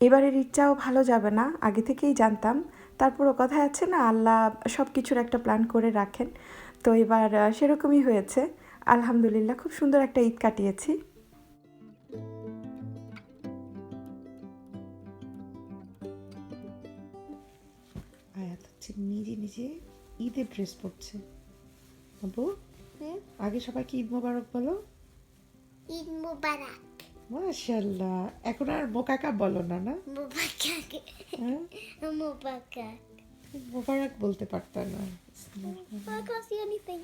এবারের ইচ্ছাও ভালো যাবে না আগে থেকেই জানতাম। তারপরও কথা আছে না আল্লাহ সব কিছুর একটা প্ল্যান করে রাখেন। তো এবার সেরকমই হয়েছে। আলহামদুলিল্লাহ খুব সুন্দর একটা ঈদ কাটিয়েছি। আয়াত হচ্ছে নিজে নিজে ঈদের ড্রেস পরছে। বাবু হুম? আগে সবাইকে ঈদ মোবারক বলো। ঈদ মুবারক। মাশাল্লাহ এখন আর মোকাকা বলো না না? মুবারক। বলতে পারতো না.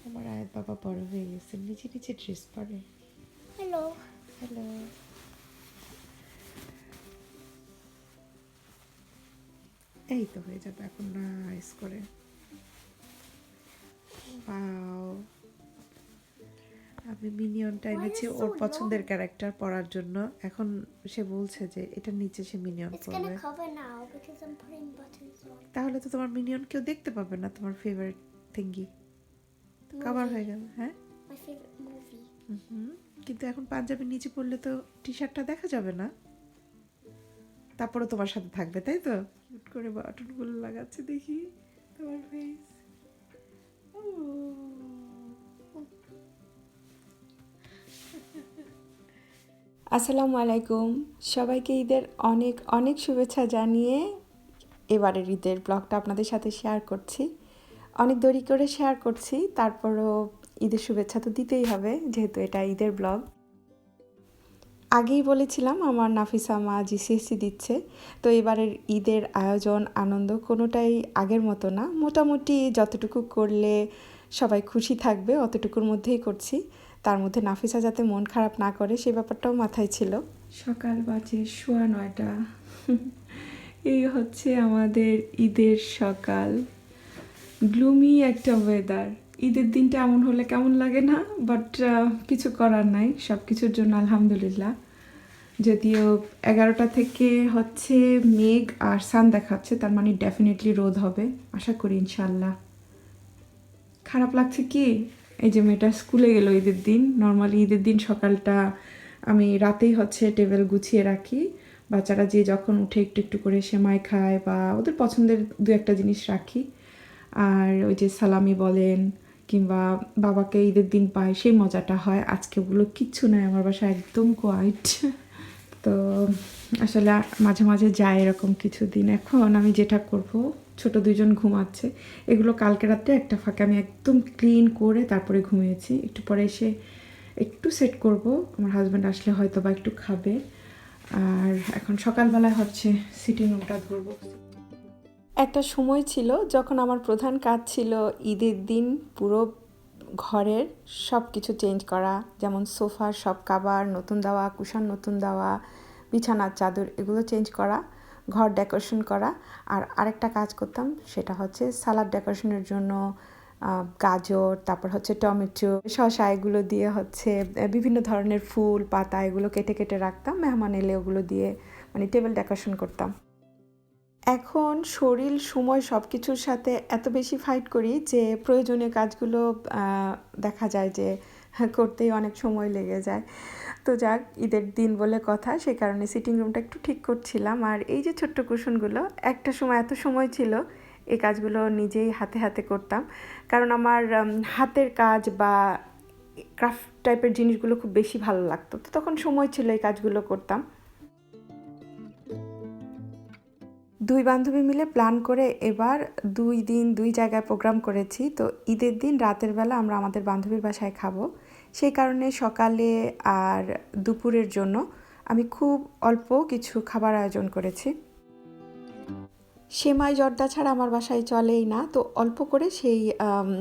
আমার আয়াত বাবা বড় হয়ে গেছে নিজে নিজে ড্রেস পরে। Hello. হ্যালো এই তো হয়ে যাবে এখন নাইস করে। Wow. আমি মিনিয়নটা এনেছি ওর পছন্দের ক্যারেক্টার পড়ার জন্য। এখন সে বলছে যে এটার নিচে সে মিনিয়ন পড়বে. তাহলে তো তোমার মিনিয়ন কেউ দেখতে পাবে না তোমার ফেভারিট থিঙ্গি কভার হয়ে গেল হ্যাঁ? কিন্তু এখন পাঞ্জাবির নিচে পড়লে তো টি শার্টটা দেখা যাবে না। তারপরে তোমার সাথে থাকবে তাই তো? কিউট করে বাটনগুলো লাগাচ্ছে দেখি তোমার ফেস আসসালামু আলাইকুম। সবাইকে ঈদের অনেক অনেক শুভেচ্ছা জানিয়ে এবারের ঈদের ব্লগটা আপনাদের সাথে শেয়ার করছি। অনেক দেরি করে শেয়ার করছি, তারপরও ঈদের শুভেচ্ছা তো দিতেই হবে, যেহেতু এটা ঈদের ব্লগ। আগেই বলেছিলাম, আমার নাফিসা মা জিসিএসসি দিচ্ছে, তো এবারের ঈদের আয়োজন, আনন্দ কোনোটাই আগের মতো না। মোটামুটি যতটুকু করলে সবাই খুশি থাকবে, অতটুকুর মধ্যেই করছি। তার মধ্যে নাফিসা যাতে মন খারাপ না করে, সে ব্যাপারটাও মাথায় ছিল। সকাল বাজে শোয়া নয়টা। এই হচ্ছে আমাদের ঈদের সকাল। গ্লুমি একটা ওয়েদার ঈদের দিনটা এমন হলে কেমন লাগে না? বাট কিছু করার নাই। সব কিছুর জন্য আলহামদুলিল্লাহ। যদিও এগারোটা থেকে হচ্ছে মেঘ আর সান দেখাচ্ছে, তার মানে ডেফিনেটলি রোদ হবে। আশা করি ইনশাল্লাহ খারাপ লাগছে কি? এই যে মেয়েটা স্কুলে গেল ঈদের দিন নর্মালি ঈদের দিন সকালটা আমি রাতেই হচ্ছে টেবিল গুছিয়ে রাখি। বাচ্চারা যে যখন উঠে একটু একটু করে সেমাই খায় বা ওদের পছন্দের দু একটা জিনিস রাখি। আর ওই যে সালামি বলেন কিংবা বাবাকে ঈদের দিন পায়, সেই মজাটা হয়। আজকে ওগুলো কিচ্ছু নয় আমার বাসা একদম কোয়াইট তো আসলে মাঝে মাঝে যায় এরকম কিছু দিন এখন আমি যেটা করব, ছোট দুজন ঘুমাচ্ছে। এগুলো কালকে রাতে একটা ফাঁকে আমি একদম ক্লিন করে তারপরে ঘুমিয়েছি। একটু পরে এসে একটু সেট করব। আমার হাজব্যান্ড আসলে হয়তো বা একটু খাবে। আর এখন সকালবেলায় হচ্ছে সিটিং রুমটা ধরবো। একটা সময় ছিল যখন আমার প্রধান কাজ ছিল ঈদের দিন পুরো ঘরের সব কিছু চেঞ্জ করা, যেমন সোফার সব কাবার, নতুন দেওয়া, কুশান নতুন দেওয়া, বিছানার চাদর, এগুলো চেঞ্জ করা, ঘর ডেকোরেশন করা। আর আরেকটা কাজ করতাম, সেটা হচ্ছে সালাদ ডেকোরেশনের জন্য গাজর, তারপর হচ্ছে টমেটো, শসা, এগুলো দিয়ে হচ্ছে বিভিন্ন ধরনের ফুল, পাতা, এগুলো কেটে কেটে রাখতাম, মেহমান এলে ওগুলো দিয়ে মানে টেবিল ডেকোরেশন করতাম। এখন শরীর, সময় সব কিছুর সাথে এত বেশি ফাইট করি যে প্রয়োজনীয় কাজগুলো দেখা যায় যে করতেই অনেক সময় লেগে যায়। তো যাক, ঈদের দিন বলে কথা সেই কারণে সিটিং রুমটা একটু ঠিক করছিলাম। আর এই যে ছোট্ট কুশনগুলো, একটা সময় এত সময় ছিল, এই কাজগুলো নিজেই হাতে হাতে করতাম। কারণ আমার হাতের কাজ বা ক্রাফট টাইপের জিনিসগুলো খুব বেশি ভালো লাগতো। তো তখন সময় ছিল এই কাজগুলো করতাম। দুই বান্ধবী মিলে প্ল্যান করে এবার দুই দিন, দুই জায়গায় প্রোগ্রাম করেছি। তো ঈদের দিন, রাতের বেলা আমরা আমাদের বান্ধবীর বাসায় খাব। সেই কারণে সকালে আর দুপুরের জন্য আমি খুব অল্প কিছু খাবার আয়োজন করেছি। সেমাই, জর্দা ছাড়া আমার বাসায় চলেই না। তো অল্প করে সেই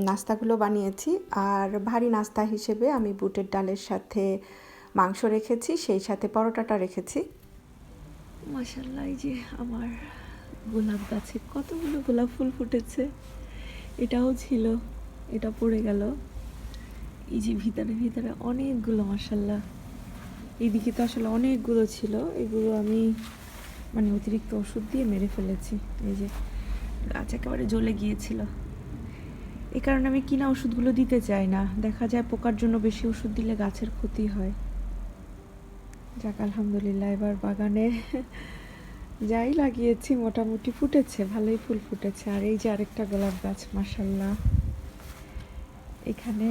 নাস্তাগুলো বানিয়েছি। আর ভারী নাস্তা হিসেবে আমি বুটের ডালের সাথে মাংস রেখেছি, সেই সাথে পরোটাটা রেখেছি। মাশাল্লাহ যে আমার গোলাপ গাছে কতগুলো গোলাপ ফুল ফুটেছে? এটাও ছিল, এটা পড়ে গেল। এই যে ভিতরে ভিতরে অনেকগুলো মাশাল্লাহ এইদিকে তো আসলে অনেকগুলো ছিল, এগুলো আমি মানে অতিরিক্ত ওষুধ দিয়ে মেরে ফেলেছি। এই যে গাছ একেবারে জ্বলে গিয়েছিল। এ কারণে আমি কিনা ওষুধগুলো দিতে চাই না। দেখা যায় পোকার জন্য বেশি ওষুধ দিলে গাছের ক্ষতি হয়। যাক, আলহামদুলিল্লাহ, এবার বাগানে যাই লাগিয়েছি, মোটামুটি ফুটেছে, ভালোই ফুল ফুটেছে। আর এই যে আরেকটা গোলাপ গাছ মাসাল্লাহ এখানে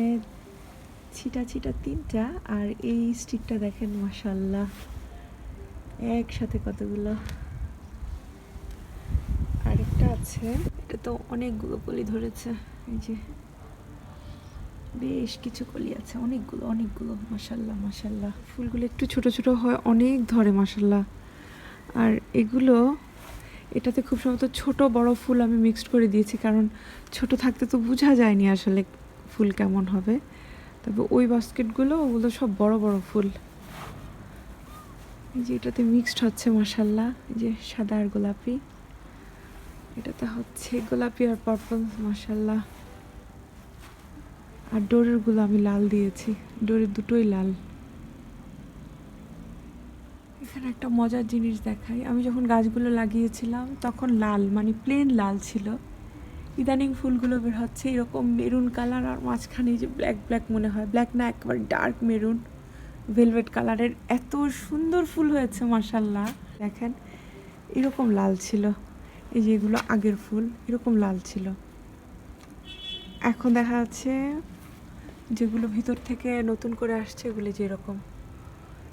ছিটা ছিটা তিনটা, আর এই স্টিকটা দেখেন মাসাল্লাহ একসাথে কতগুলো। আরেকটা আছে, এটা তো অনেকগুলো কলি ধরেছে। এই যে বেশ কিছু কলি আছে, অনেকগুলো অনেকগুলো মাসাল্লাহ মাসাল্লাহ ফুলগুলো একটু ছোট ছোট হয়, অনেক ধরে মাসাল্লাহ আর এগুলো, এটাতে খুব সম্ভবত ছোট বড় ফুল আমি মিক্সড করে দিয়েছি, কারণ ছোট থাকতে তো বোঝা যায়নি আসলে ফুল কেমন হবে। তবে ওই বাস্কেটগুলো, ওগুলো সব বড় বড় ফুল। এই যে এটাতে মিক্সড হচ্ছে মাসাল্লাহ এই যে সাদা আর গোলাপি। এটাতে হচ্ছে গোলাপি আর পার্পল মাসাল্লাহ আর ডোরেরগুলো আমি লাল দিয়েছি। ডোরের দুটোই লাল। এখানে একটা মজার জিনিস দেখাই। আমি যখন গাছগুলো লাগিয়েছিলাম, তখন লাল মানে প্লেন লাল ছিল। ইদানিং ফুলগুলো বের হচ্ছে এরকম মেরুন কালার আর মাঝখানে যে ব্ল্যাক ব্ল্যাক মনে হয়। ব্ল্যাক না, একেবারে ডার্ক মেরুন ভেলভেট কালারের এত সুন্দর ফুল হয়েছে মাসাল্লাহ দেখেন, এরকম লাল ছিল। এই যে এগুলো আগের ফুল, এরকম লাল ছিল। এখন দেখা যাচ্ছে যেগুলো ভিতর থেকে নতুন করে আসছে, এগুলো যে এরকম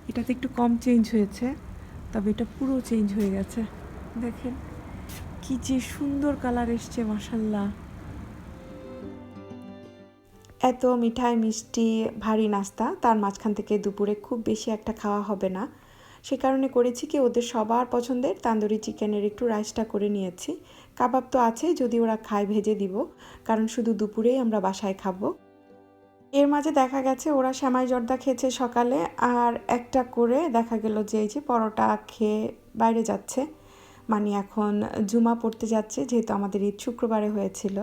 এটাতে একটু কম চেঞ্জ হয়েছে, তবে এটা পুরো চেঞ্জ হয়ে গেছে। দেখেন, কি যে সুন্দর কালার এসছে মাসাল্লাহ এত মিঠাই, মিষ্টি, ভারী নাস্তা, তার মাঝখান থেকে দুপুরে খুব বেশি একটা খাওয়া হবে না। সে কারণে করেছি কি, ওদের সবার পছন্দের তান্দুরি চিকেনের একটু রাইসটা করে নিয়েছি। কাবাব তো আছে, যদি ওরা খায়, ভেজে দিব। কারণ শুধু দুপুরেই আমরা বাসায় খাব। এর মাঝে দেখা গেছে ওরা শ্যামাই জর্দা খেয়েছে সকালে আর একটা করে দেখা গেল যে এই যে পরোটা খেয়ে বাইরে যাচ্ছে। মানে এখন জুমা পড়তে যাচ্ছে, যেহেতু আমাদের ঈদ শুক্রবারে হয়েছিল।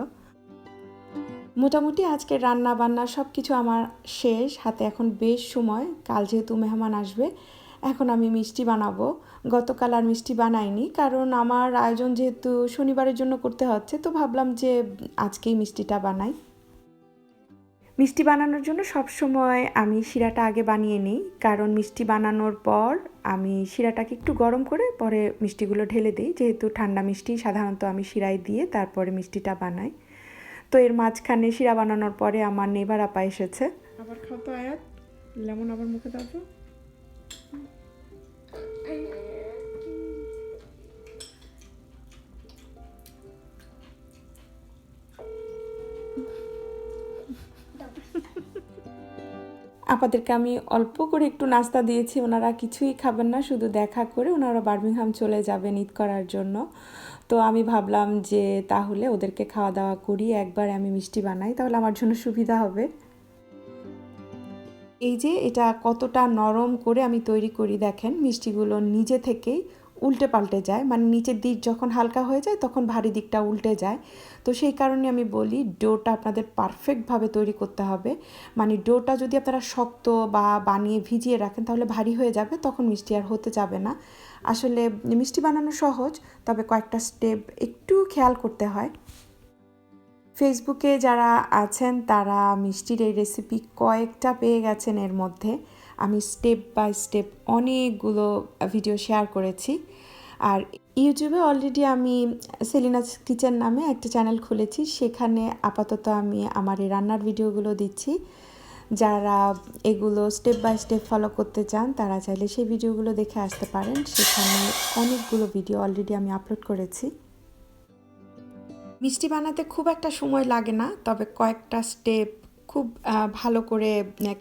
মোটামুটি আজকে রান্না বান্না সব কিছু আমার শেষ, হাতে এখন বেশ সময়, কাল যেহেতু মেহমান আসবে, এখন আমি মিষ্টি বানাবো। গতকাল আর মিষ্টি বানাইনি, কারণ আমার আয়োজন যেহেতু শনিবারের জন্য করতে হচ্ছে, তো ভাবলাম যে আজকেই মিষ্টিটা বানাই। মিষ্টি বানানোর জন্য সব সময় আমি শিরাটা আগে বানিয়ে নিই। কারণ মিষ্টি বানানোর পর আমি শিরাটাকে একটু গরম করে পরে মিষ্টিগুলো ঢেলে দিই। যেহেতু ঠান্ডা মিষ্টি সাধারণত আমি শিরায় দিয়ে তারপরে মিষ্টিটা বানাই। তো এর মাঝখানে শিরা বানানোর পরে আমার নেবার আপা এসেছে। আবার খাও তো আয়াত। লেমন আবার মুখে দাও তো। আপাদেরকে আমি অল্প করে একটু নাস্তা দিয়েছি, ওনারা কিছুই খাবেন না, শুধু দেখা করে ওনারা বার্মিংহাম চলে যাবেন ঈদ করার জন্য। তো আমি ভাবলাম যে তাহলে ওদেরকে খাওয়া দাওয়া করি একবার আমি মিষ্টি বানাই, তাহলে আমার জন্য সুবিধা হবে। এই যে এটা কতটা নরম করে আমি তৈরি করি, দেখেন, মিষ্টিগুলো নিজে থেকেই উল্টে পাল্টে যায়। মানে নিচের দিক যখন হালকা হয়ে যায়, তখন ভারী দিকটা উল্টে যায়। তো সেই কারণে আমি বলি, ডোটা আপনাদের পারফেক্টভাবে তৈরি করতে হবে। মানে ডোটা যদি আপনারা শক্ত বা বানিয়ে ভিজিয়ে রাখেন, তাহলে ভারী হয়ে যাবে, তখন মিষ্টি আর হতে যাবে না। আসলে মিষ্টি বানানো সহজ, তবে কয়েকটা স্টেপ একটু খেয়াল করতে হয়। ফেসবুকে যারা আছেন, তারা মিষ্টির এই রেসিপি কয়েকটা পেয়ে গেছেন এর মধ্যে। আমি স্টেপ বাই স্টেপ অনেকগুলো ভিডিও শেয়ার করেছি। আর ইউটিউবে অলরেডি আমি সেলিনাস কিচেন নামে একটা চ্যানেল খুলেছি। সেখানে আপাতত আমি আমার এই রান্নার ভিডিওগুলো দিচ্ছি। যারা এগুলো স্টেপ বাই স্টেপ ফলো করতে চান, তারা চাইলে সেই ভিডিওগুলো দেখে আসতে পারেন। সেখানে অনেকগুলো ভিডিও অলরেডি আমি আপলোড করেছি। মিষ্টি বানাতে খুব একটা সময় লাগে না, তবে কয়েকটা স্টেপ খুব ভালো করে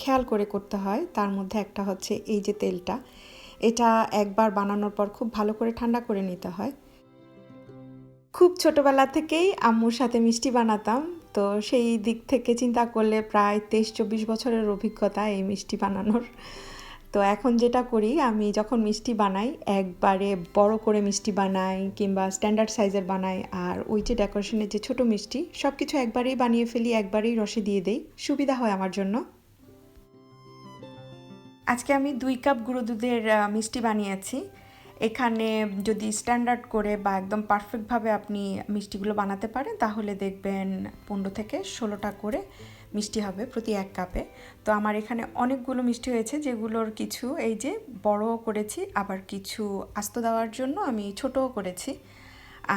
খেয়াল করে করতে হয়। তার মধ্যে একটা হচ্ছে এই যে তেলটা। এটা একবার বানানোর পর খুব ভালো করে ঠান্ডা করে নিতে হয়। খুব ছোটবেলা থেকেই আম্মুর সাথে মিষ্টি বানাতাম, তো সেই দিক থেকে চিন্তা করলে প্রায় তেইশ চব্বিশ বছরের অভিজ্ঞতা এই মিষ্টি বানানোর। তো এখন যেটা করি, আমি যখন মিষ্টি বানাই, একবারে বড় করে মিষ্টি বানাই কিংবা স্ট্যান্ডার্ড সাইজের বানাই, আর ওই যে ডেকোরেশনের যে ছোট মিষ্টি সব কিছু একবারেই বানিয়ে ফেলি, একবারেই রসে দিয়ে দেই। সুবিধা হয় আমার জন্য। আজকে আমি দুই কাপ গুঁড়ো দুধের মিষ্টি বানিয়েছি। এখানে যদি স্ট্যান্ডার্ড করে বা একদম পারফেক্টভাবে আপনি মিষ্টিগুলো বানাতে পারেন, তাহলে দেখবেন পনেরো থেকে ষোলোটা করে মিষ্টি হবে প্রতি এক কাপে। তো আমার এখানে অনেকগুলো মিষ্টি হয়েছে, যেগুলোর কিছু এই যে বড়ও করেছি, আবার কিছু আস্ত দেওয়ার জন্য আমি ছোটও করেছি।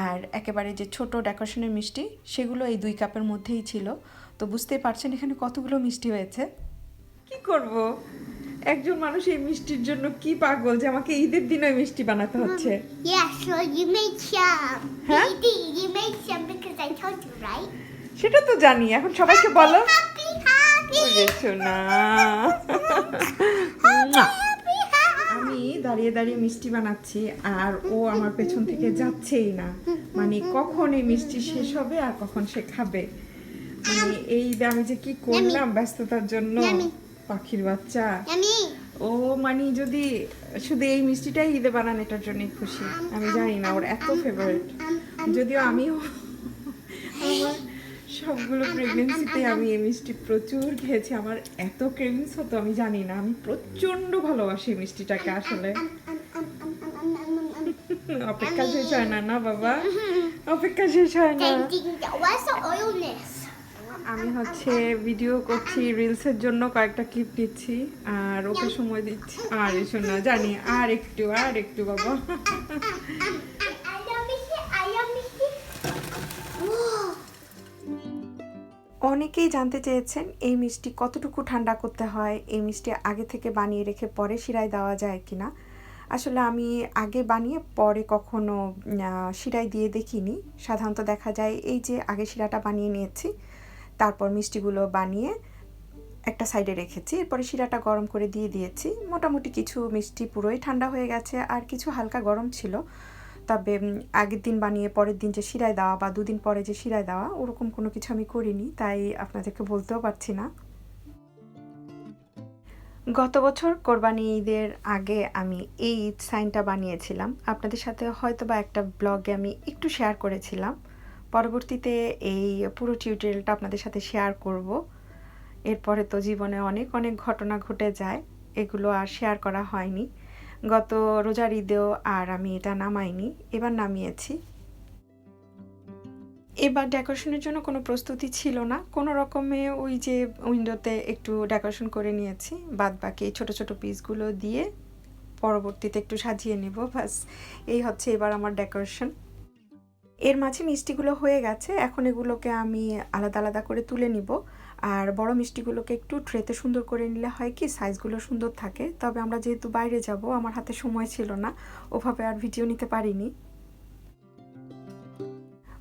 আর একেবারে যে ছোট ডেকোরেশনের মিষ্টি, সেগুলো এই দুই কাপের মধ্যেই ছিল। তো বুঝতেই পারছেন এখানে কতগুলো মিষ্টি হয়েছে। কি করব? একজন মানুষ এই মিষ্টির জন্য কি পাগল যে আমাকে ঈদের দিনে মিষ্টি বানাতে হচ্ছে? right? সেটা তো জানি এখন সবাইকে বলো। না. আমি দাঁড়িয়ে দাঁড়িয়ে মিষ্টি বানাচ্ছি আর ও আমার পেছন থেকে যাচ্ছেই না। মানে কখন এই মিষ্টি শেষ হবে আর কখন সে খাবে? মানে এই আমি যে কি করলাম ব্যস্ততার জন্য. পাখির বাচ্চা. ও মানে যদি শুধু এই মিষ্টিটাই ঈদে বানান এটার জন্যই খুশি আমি জানি না ওর এত ফেভারিট যদিও আমিও আমার সবগুলো প্রেগনেন্সিতে আমি এই মিষ্টি প্রচুর খেয়েছি আমার এত ক্রেভিংস হতো আমি জানি না আমি প্রচণ্ড ভালোবাসি এই মিষ্টিটাকে আসলে অপেক্ষা শেষ হয় না না বাবা অপেক্ষা শেষ হয় না আমি হচ্ছে ভিডিও করছি রিলসের জন্য কয়েকটা ক্লিপ দিচ্ছি, আর ওকে সময় দিচ্ছি। আর এসো না জানি, আর একটু আর একটু, বাবা. অনেকেই জানতে চেয়েছেন এই মিষ্টি কতটুকু ঠান্ডা করতে হয়, এই মিষ্টি আগে থেকে বানিয়ে রেখে পরে শিরায় দেওয়া যায় কিনা? আসলে আমি আগে বানিয়ে পরে কখনো শিরায় দিয়ে দেখিনি। সাধারণত দেখা যায় এই যে আগে শিরাটা বানিয়ে নিয়েছি তারপর মিষ্টিগুলো বানিয়ে একটা সাইডে রেখেছি। এরপরে শিরাটা গরম করে দিয়ে দিয়েছি। মোটামুটি কিছু মিষ্টি পুরোই ঠান্ডা হয়ে গেছে আর কিছু হালকা গরম ছিল। তবে আগের দিন বানিয়ে পরের দিন যে শিরায় দেওয়া বা দুদিন পরে যে শিরায় দেওয়া, ওরকম কোনো কিছু আমি করিনি, তাই আপনাদেরকে বলতেও পারছি না। গত বছর কোরবানি ঈদের আগে আমি এই ঈদ সাইনটা বানিয়েছিলাম। আপনাদের সাথে হয়তো বা একটা ব্লগে আমি একটু শেয়ার করেছিলাম। পরবর্তীতে এই পুরো টিউটোরিয়ালটা আপনাদের সাথে শেয়ার করব। এরপরে তো জীবনে অনেক অনেক ঘটনা ঘটে যায়, এগুলো আর শেয়ার করা হয়নি। গত রোজার ঈদেও আর আমি এটা নামাইনি, এবার নামিয়েছি। এবার ডেকোরেশনের জন্য কোনো প্রস্তুতি ছিল না, কোনো রকমে ওই যে উইন্ডোতে একটু ডেকোরেশন করে নিয়েছি বাদ বাকি ছোটো ছোটো পিসগুলো দিয়ে পরবর্তীতে একটু সাজিয়ে নেব, ব্যাস। এই হচ্ছে এবার আমার ডেকোরেশন এর মাঝে মিষ্টিগুলো হয়ে গেছে। এখন এগুলোকে আমি আলাদা আলাদা করে তুলে নিব। আর বড় মিষ্টিগুলোকে একটু ট্রেতে সুন্দর করে নিলে হয় কি, সাইজগুলো সুন্দর থাকে। তবে আমরা যেহেতু বাইরে যাব, আমার হাতে সময় ছিল না, ওভাবে আর ভিডিও নিতে পারিনি।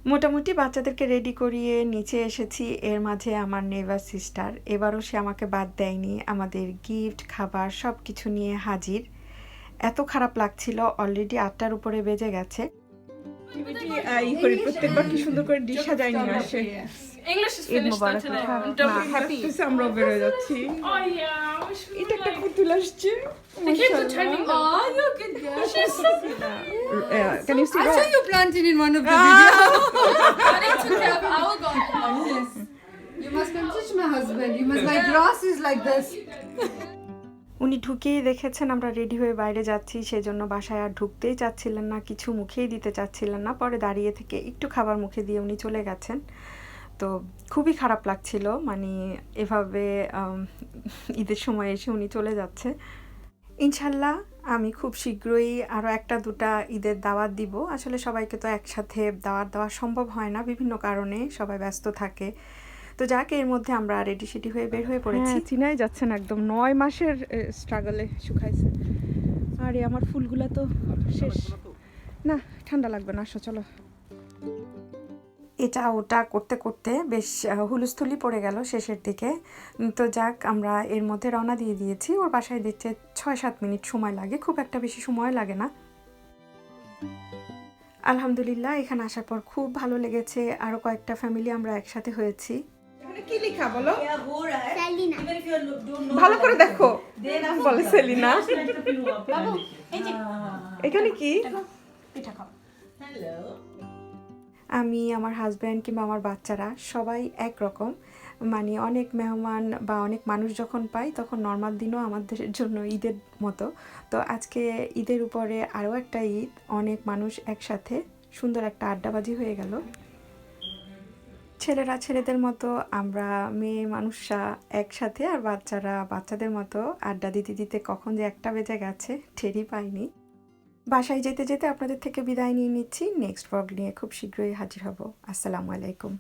মোটামুটি বাচ্চাদেরকে রেডি করিয়ে নিচে এসেছি। এর মাঝে আমার নেভার সিস্টার। এবারও সে আমাকে বাদ দেয়নি। আমাদের গিফট, খাবার সব কিছু নিয়ে হাজির। এত খারাপ লাগছিল, অলরেডি আটটার উপরে বেজে গেছে। ই করি প্রত্যেকবার কি সুন্দর করে ডিশ সাজাই নিয়ে আসে ঈদ মোবারক. হ্যাঁ. হাঁটতেছে, আমরাও বেরোয় যাচ্ছি Oh এটা একটা like... পুতুল আসছে. Oh, good. Can you see I saw you planting in one of the videos. You must come teach my husband. You must. My grass is like this. উনি ঢুকেই দেখেছেন আমরা রেডি হয়ে বাইরে যাচ্ছি, সেজন্য বাসায় আর ঢুকতেই চাচ্ছিলেন না, কিছু মুখেই দিতে চাচ্ছিলেন না। পরে দাঁড়িয়ে থেকে একটু খাবার মুখে দিয়ে উনি চলে গেছেন। তো খুবই খারাপ লাগছিল মানে এভাবে ঈদের সময় এসে উনি চলে যাচ্ছে। ইনশাল্লাহ আমি খুব শীঘ্রই আরও একটা, দুটা ঈদের দাওয়াত দিব। আসলে সবাইকে তো একসাথে দাওয়াত দেওয়া সম্ভব হয় না, বিভিন্ন কারণে সবাই ব্যস্ত থাকে। তো যাক এর মধ্যে আমরা রেডি সেডি হয়ে বের হয়ে পড়েছি। হ্যাঁ চিনাই যাচ্ছে না একদম। নয় মাসের স্ট্রাগলে শুকাইছে। আরে আমার ফুলগুলা তো শেষ। না ঠান্ডা লাগবে না আসো চলো। এটা ওটা করতে করতে বেশ হুলস্থুলি পড়ে গেল শেষের দিকে। তো যাক আমরা এর মধ্যে রওনা দিয়ে দিয়েছি। ওর বাসায় দিচ্ছে ছয় সাত মিনিট সময় লাগে খুব একটা বেশি সময় লাগে না। আলহামদুলিল্লাহ এখানে আসার পর খুব ভালো লেগেছে। আরও কয়েকটা ফ্যামিলি আমরা একসাথে হয়েছি। কি লেখা বলো? ভালো করে দেখো। বলে সেলিনা। এখানে কি? আমি আমার হাজব্যান্ড কিংবা আমার বাচ্চারা সবাই একরকম। মানে অনেক মেহমান বা অনেক মানুষ যখন পাই তখন নর্মাল দিনও আমাদের জন্য ঈদের মতো। তো আজকে ঈদের উপরে আরও একটা ঈদ। অনেক মানুষ একসাথে সুন্দর একটা আড্ডাবাজি হয়ে গেল। ছেলেরা ছেলেদের মতো, আমরা মেয়ে মানুষরা একসাথে আর বাচ্চারা বাচ্চাদের মতো আড্ডা দিতে দিতে কখন যে একটা বেজে গেছে ঠেরি পাইনি। বাসায় যেতে যেতে আপনাদের থেকে বিদায় নিয়ে নিচ্ছি। নেক্সট ব্লগ নিয়ে খুব শীঘ্রই হাজির হব। আসসালামু আলাইকুম।